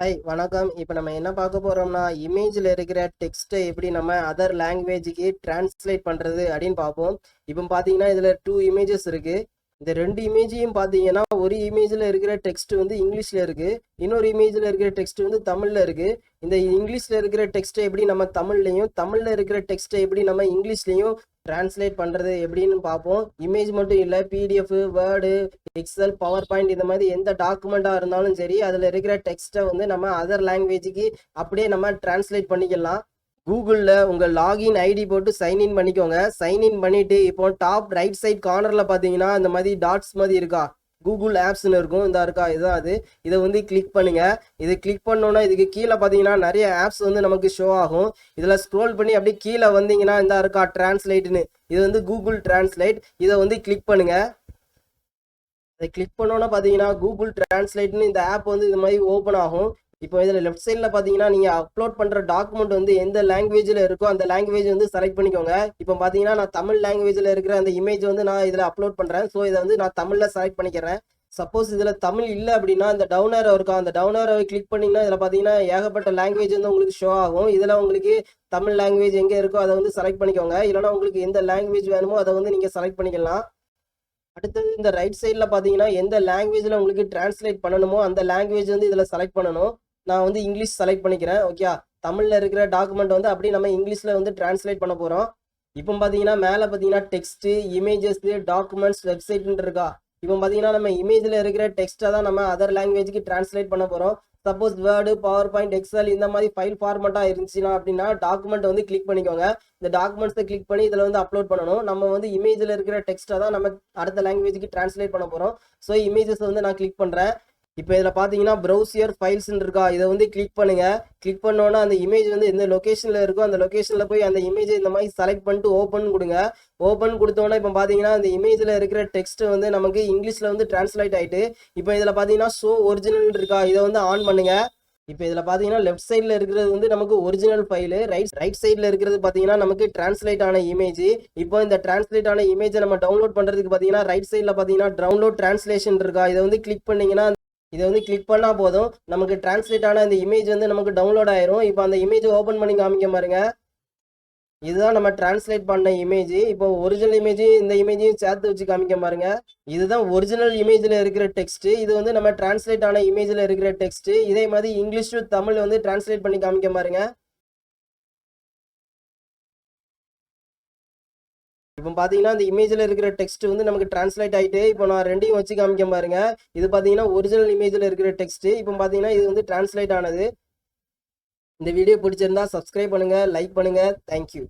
Hi வணக்கம். இப்போ நம்ம என்ன பார்க்க போறோம்னா இமேஜில் இருக்கிற டெக்ஸ்ட்டை எப்படி நம்ம அதர் லாங்குவேஜுக்கு டிரான்ஸ்லேட் பண்ணுறது அப்படின்னு பார்ப்போம். இப்போ பார்த்தீங்கன்னா இதில் டூ இமேஜஸ் இருக்குது இந்த ரெண்டு இமேஜையும் பார்த்தீங்கன்னா ஒரு இமேஜில் இருக்கிற டெக்ஸ்ட் வந்து இங்கிலீஷில் இருக்குது இன்னொரு இமேஜில் இருக்கிற டெக்ஸ்ட் வந்து தமிழில் இருக்குது இந்த இங்கிலீஷில் இருக்கிற டெக்ஸ்ட்டை எப்படி நம்ம தமிழ்லையும் தமிழில் இருக்கிற டெக்ஸ்ட்டை எப்படி நம்ம இங்கிலீஷ்லையும் டிரான்ஸ்லேட் பண்ணுறது எப்படின்னு பார்ப்போம். இமேஜ் மட்டும் இல்லை PDF word Excel power point இந்த மாதிரி எந்த டாக்குமெண்ட்டாக இருந்தாலும் சரி அதில் இருக்கிற டெக்ஸ்ட்டை வந்து நம்ம அதர் லாங்குவேஜுக்கு அப்படியே நம்ம டிரான்ஸ்லேட் பண்ணிக்கலாம். கூகுளில் உங்கள் லாகின் ஐடி போட்டு சைன்இன் பண்ணிக்கோங்க. சைன்இன் பண்ணிவிட்டு இப்போ டாப் ரைட் சைட் கார்னரில் பார்த்தீங்கன்னா இந்த மாதிரி டாட்ஸ் மாதிரி இருக்கா? கூகுள் ஆப்ஸ்னு இருக்கும். இந்த இருக்கா? இதுதான் அது. இதை வந்து கிளிக் பண்ணுங்க. இது கிளிக் பண்ணோன்னா இதுக்கு கீழே பார்த்தீங்கன்னா நிறைய ஆப்ஸ் வந்து நமக்கு ஷோ ஆகும். இதில் ஸ்க்ரோல் பண்ணி அப்படியே கீழே வந்தீங்கன்னா இந்த இருக்கா? டிரான்ஸ்லேட்னு இது வந்து கூகுள் டிரான்ஸ்லேட் இதை வந்து கிளிக் பண்ணுங்க. இதை கிளிக் பண்ணோன்னா பார்த்தீங்கன்னா கூகுள் டிரான்ஸ்லேட்னு இந்த ஆப் வந்து இது மாதிரி ஓப்பன் ஆகும். இப்போ இதில் லெஃப்ட் சைடில் பார்த்தீங்கன்னா நீங்கள் அப்லோட் பண்ணுற டாக்குமெண்ட் வந்து எந்த லாங்குவேஜில் இருக்கோ அந்த லாங்குவேஜ் வந்து செலக்ட் பண்ணிக்கோங்க. இப்போ பார்த்தீங்கன்னா நான் தமிழ் லாங்குவேஜில் இருக்கிற அந்த இமேஜ் வந்து நான் இதில் அப்லோட் பண்ணுறேன் ஸோ இதை வந்து நான் தமிழில் செலக்ட் பண்ணிக்கிறேன். சப்போஸ் இதில் தமிழ் இல்லை அப்படின்னா இந்த டவுன் இருக்கும் அந்த டவுன் கிளிக் பண்ணிங்கன்னா இதில் பார்த்தீங்கன்னா ஏகப்பட்ட லாங்குவேஜ் வந்து உங்களுக்கு ஷோ ஆகும். இதில் உங்களுக்கு தமிழ் லாங்குவேஜ் எங்கே இருக்கோ அதை வந்து செலக்ட் பண்ணிக்கோங்க. இல்லைனா உங்களுக்கு எந்த லாங்குவேஜ் வேணுமோ அதை வந்து நீங்கள் செலக்ட் பண்ணிக்கலாம். அடுத்தது இந்த ரைட் சைடில் பார்த்தீங்கன்னா எந்த லாங்குவேஜில் உங்களுக்கு டிரான்ஸ்லேட் பண்ணணுமோ அந்த லாங்குவேஜ் வந்து இதில் செலக்ட் பண்ணணும். நான் வந்து இங்கிலீஷ் செலக்ட் பண்ணிக்கிறேன். ஓகே தமிழில் இருக்கிற டாக்குமெண்ட் வந்து அப்படியே நம்ம இங்கிலீஷில் வந்து டிரான்ஸ்லேட் பண்ண போகிறோம் இப்போ பார்த்தீங்கன்னா மேலே பார்த்தீங்கன்னா டெக்ஸ்ட்டு இமேஜஸ் டாக்குமெண்ட்ஸ் வெப்சைட்னு இருக்கா? இப்போ பார்த்தீங்கன்னா நம்ம இமேஜில் இருக்கிற டெக்ஸ்ட்டை தான் நம்ம அதர் லாங்குவேஜுக்கு டிரான்ஸ்லேட் பண்ண போகிறோம் suppose word power point Excel இந்த மாதிரி ஃபைல் ஃபார்மெட்டாக இருந்துச்சுன்னா அப்படின்னா டாக்குமெண்ட் வந்து கிளிக் பண்ணிக்கோங்க. இந்த டாக்குமெண்ட்ஸை கிளிக் பண்ணி இதில் வந்து அப்லோட் பண்ணணும். நம்ம வந்து இமேஜில் இருக்கிற டெக்ஸ்ட்டை தான் நம்ம அடுத்த லாங்குவேஜுக்கு டிரான்ஸ்லேட் பண்ண போகிறோம் ஸோ இமேஜஸ் வந்து நான் கிளிக் பண்ணுறேன் இப்போ இதில் பார்த்தீங்கன்னா ப்ரௌசியர் ஃபைல்ஸ்ன்னு இருக்கா இதை வந்து கிளிக் பண்ணுங்கள் கிளிக் பண்ணோன்னா அந்த இமேஜ் வந்து எந்த லொக்கேஷனில் இருக்கோ அந்த லொக்கேஷனில் போய் அந்த இமேஜை இந்த மாதிரி செலக்ட் பண்ணிட்டு ஓப்பன் கொடுங்க. ஓப்பன் கொடுத்தோன்னே இப்போ பார்த்தீங்கன்னா அந்த இமேஜில் இருக்கிற டெக்ஸ்ட் வந்து நமக்கு இங்கிலீஷில் வந்து டிரான்ஸ்லேட் ஆகிட்டு இப்போ இதில் பார்த்தீங்கன்னா ஷோ ஒரிஜினல் இருக்கா இதை வந்து ஆன் பண்ணுங்கள் இப்போ இதில் பார்த்தீங்கன்னா லெஃப்ட் சைடில் இருக்கிறது வந்து நமக்கு ஒரிஜினல் ஃபைலு ரைட் ரைட் சைடில் இருக்கிறது பார்த்தீங்கன்னா நமக்கு டிரான்ஸ்லேட் ஆன இமேஜ் இப்போ இந்த டிரான்ஸ்லேட் ஆன இமேஜை நம்ம டவுன்லோட் பண்ணுறதுக்கு பார்த்தீங்கன்னா ரைட் சைடில் பார்த்தீங்கன்னா டவுன்லோட் டிரான்ஸ்லேஷன் இருக்கா இதை வந்து கிளிக் பண்ணீங்கன்னா இதை வந்து கிளிக் பண்ணால் போதும். நமக்கு டிரான்ஸ்லேட் ஆன இந்த இமேஜ் வந்து நமக்கு டவுன்லோட் ஆயிரும். இப்போ அந்த இமேஜை ஓப்பன் பண்ணி காமிக்க பாருங்க. இதுதான் நம்ம டிரான்ஸ்லேட் பண்ண இமேஜ் இப்போ ஒரிஜினல் இமேஜையும் இந்த இமேஜையும் சேர்த்து வச்சு காமிக்க பாருங்க. இதுதான் ஒரிஜினல் இமேஜில் இருக்கிற டெக்ஸ்ட் இது வந்து நம்ம டிரான்ஸ்லேட் ஆன இமேஜில் இருக்கிற டெக்ஸ்ட் இதே மாதிரி இங்கிலீஷ் டு தமிழ் வந்து டிரான்ஸ்லேட் பண்ணி காமிக்க பாருங்க. இப்போ பார்த்தீங்கன்னா இந்த இமேஜில் இருக்கிற டெக்ஸ்ட் வந்து நமக்கு டிரான்ஸ்லேட் ஆகிட்டு இப்போ நான் ரெண்டையும் வச்சு காமிக்க பாருங்க. இது பார்த்தீங்கன்னா ஒரிஜினல் இமேஜில் இருக்கிற டெக்ஸ்ட் இப்போ பார்த்தீங்கன்னா இது வந்து டிரான்ஸ்லேட் ஆனது. இந்த வீடியோ பிடிச்சிருந்தா சப்ஸ்கிரைப் பண்ணுங்கள் லைக் பண்ணுங்கள் தேங்க்யூ